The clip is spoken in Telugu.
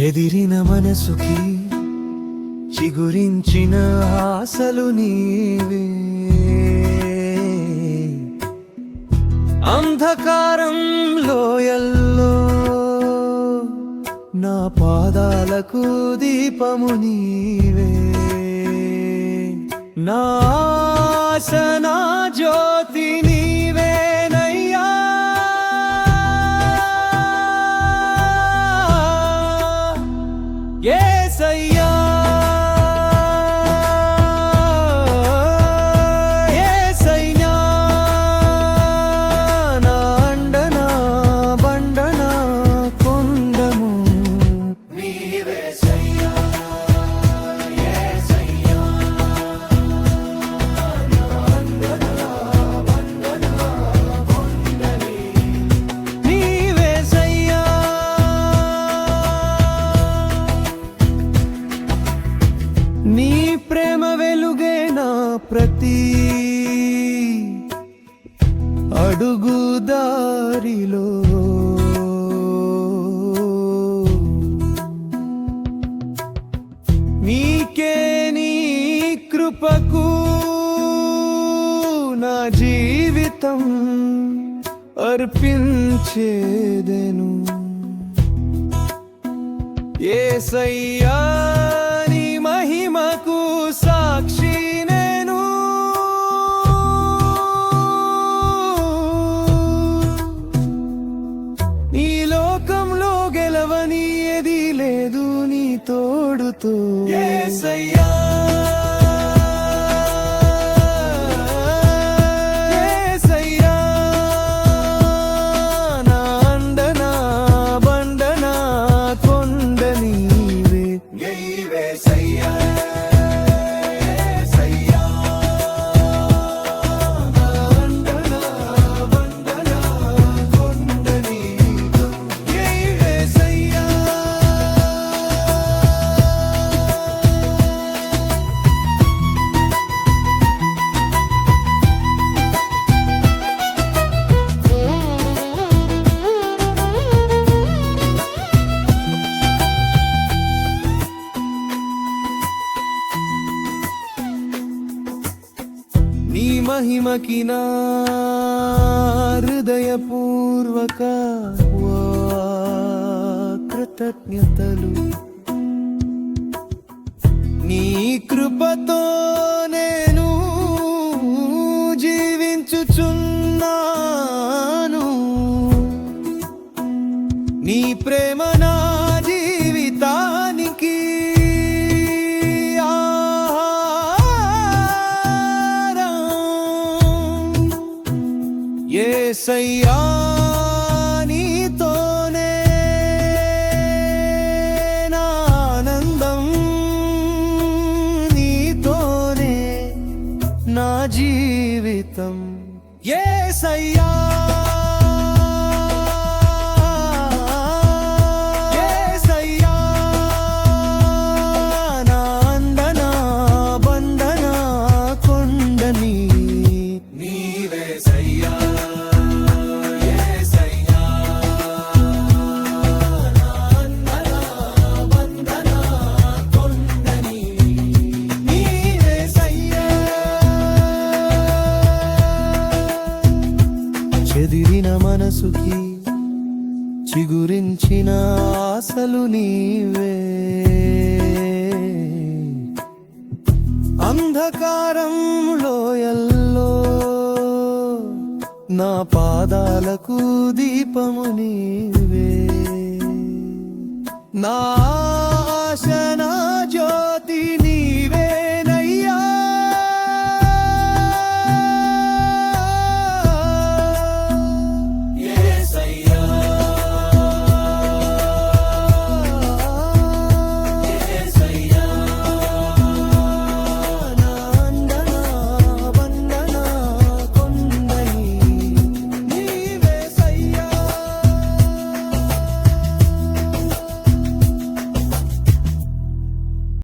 చెదిరిన మనసుకి చిగురించిన ఆశలు నీవే. అంధకారం లోయల్లో నా పాదాలకు దీపము నీవే. నా జ్యోతిని say ప్రతి అడుగుదారిలో. నీకే నీ కృపకు నా జీవితం అర్పించేదెను. ఏసయ్యా తోడుతో మహిమకి నా హృదయపూర్వక కృతజ్ఞతలు నీ కృపతో నేను జీవించుచున్నాను. నీ ప్రేమ యేసయ్యా నీతోనే నా ఆనందం. నీతోనే నా జీవితం. యేసయ్యా నీవే. అంధకారం లోయల్లో నా పాదాలకు దీపము నీవే. నా జ్యోతి నీ